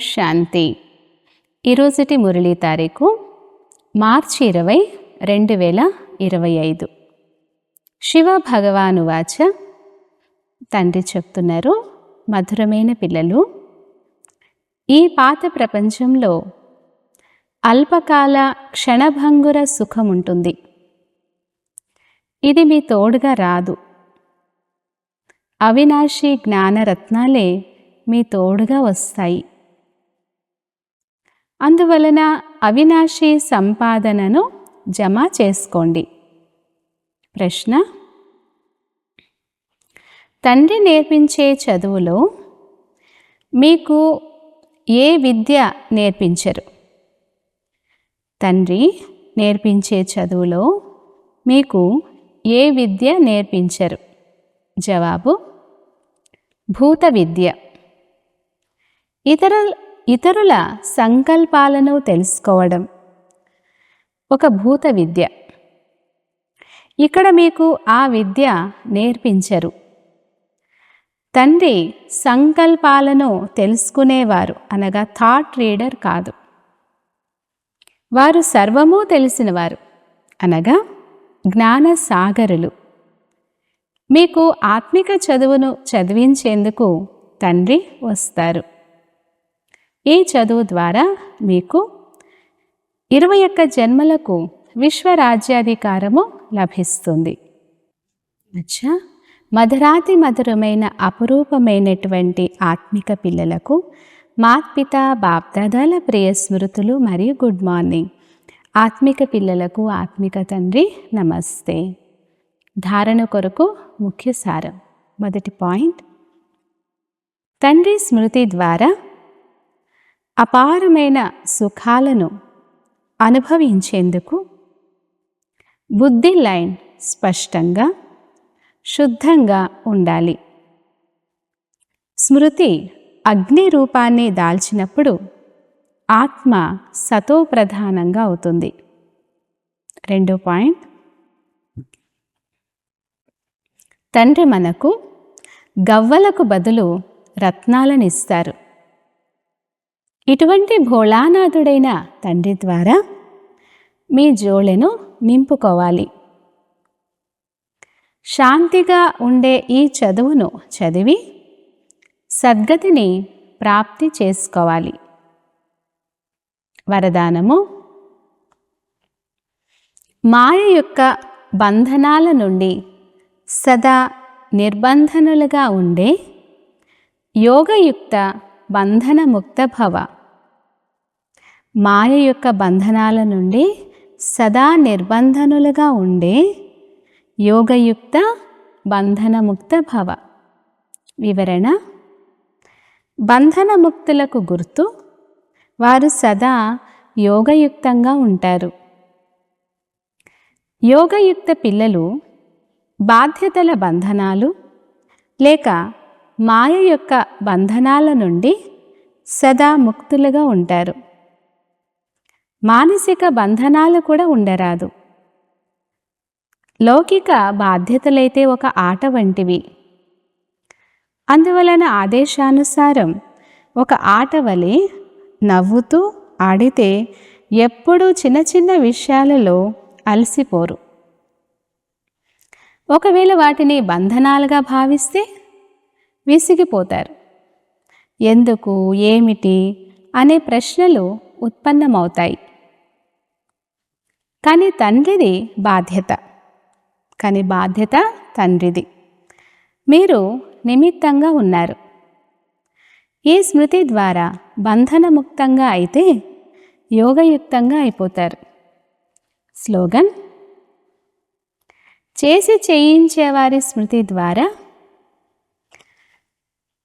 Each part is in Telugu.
శాంతి. ఈరోజుటి మురళీ తారీఖు మార్చి ఇరవై రెండు వేల ఇరవై ఐదు. శివ భగవానువాచ తండ్రి చెప్తున్నారు మధురమైన పిల్లలు. ఈ పాత ప్రపంచంలో అల్పకాల క్షణభంగుర సుఖం ఉంటుంది. ఇది మీ తోడుగా రాదు. అవినాశి జ్ఞానరత్నాలే మీ తోడుగా వస్తాయి. అందువలన అవినాశి సంపాదనను జమ చేసుకోండి. ప్రశ్న తండ్రి నేర్పించే చదువులో మీకు ఏ విద్య నేర్పించరు? తండ్రి నేర్పించే చదువులో మీకు ఏ విద్య నేర్పించరు? జవాబు భూత విద్య. ఇతర ఇతరుల సంకల్పాలను తెలుసుకోవడం. ఒక భూత విద్య. ఇక్కడ మీకు ఆ విద్య నేర్పించరు. తండ్రి సంకల్పాలను తెలుసుకునేవారు అనగా థాట్ రీడర్ కాదు. వారు సర్వము తెలిసినవారు అనగా జ్ఞాన సాగరులు మీకు ఆత్మిక చదువును చదివించేందుకు తండ్రి వస్తారు. ఈ చదువు ద్వారా మీకు ఇరవై ఒక్క జన్మలకు విశ్వరాజ్యాధికారము లభిస్తుంది. అచ్చా! మధురాతి మధురమైన అపురూపమైనటువంటి ఆత్మిక పిల్లలకు మాత్పిత బాప్దాదాల ప్రియ స్మృతులు మరియు గుడ్ మార్నింగ్. ఆత్మిక పిల్లలకు ఆత్మిక తండ్రి నమస్తే. ధారణ కొరకు ముఖ్య సారం. మొదటి పాయింట్. తండ్రి స్మృతి ద్వారా అపారమైన సుఖాలను అనుభవించేందుకు బుద్ధి లైన్ స్పష్టంగా శుద్ధంగా ఉండాలి. స్మృతి అగ్ని రూపాన్ని దాల్చినప్పుడు ఆత్మ సతో ప్రధానంగా అవుతుంది. రెండో పాయింట్. తండ్రి మనకు గవ్వలకు బదులు రత్నాలను ఇస్తారు. ఇటువంటి భోళానాథుడైన తండ్రి ద్వారా మీ జోళెను నింపుకోవాలి. శాంతిగా ఉండే ఈ చదువును చదివి సద్గతిని ప్రాప్తి చేసుకోవాలి. వరదానము మాయ యొక్క బంధనాల నుండి సదా నిర్బంధనులుగా ఉండే యోగయుక్త బంధనముక్త భవ మాయ యొక్క బంధనాల నుండి సదా నిర్బంధనులుగా ఉండే యోగయుక్త బంధనముక్త భవ వివరణ. బంధనముక్తులకు గుర్తు వారు సదా యోగయుక్తంగా ఉంటారు. యోగయుక్త పిల్లలు బాధ్యతల బంధనాలు లేక మాయ యొక్క బంధనాల నుండి సదా ముక్తులుగా ఉంటారు. మానసిక బంధనాలు కూడా ఉండరాదు. లౌకిక బాధ్యతలైతే ఒక ఆట వంటివి. అందువలన ఆదేశానుసారం ఒక ఆట వలె నవ్వుతూ ఆడితే ఎప్పుడూ చిన్న చిన్న విషయాలలో అలసిపోరు. ఒకవేళ వాటిని బంధనాలుగా భావిస్తే విసిగిపోతారు. ఎందుకు? ఏమిటి? అనే ప్రశ్నలు ఉత్పన్నమవుతాయి. కానీ తండ్రిది బాధ్యత. కానీ బాధ్యత తండ్రిది. మీరు నిమిత్తంగా ఉన్నారు. ఈ స్మృతి ద్వారా బంధనముక్తంగా అయితే యోగయుక్తంగా అయిపోతారు. స్లోగన్? చేసి చేయించేవారి స్మృతి ద్వారా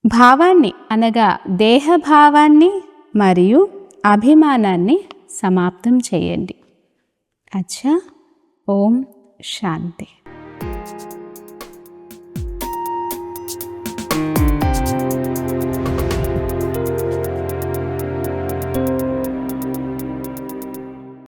భావాన్ని అనగా దేహభావాన్ని మరియు అభిమానాన్ని సమాప్తం చేయండి. అచ్చా ఓం శాంతి.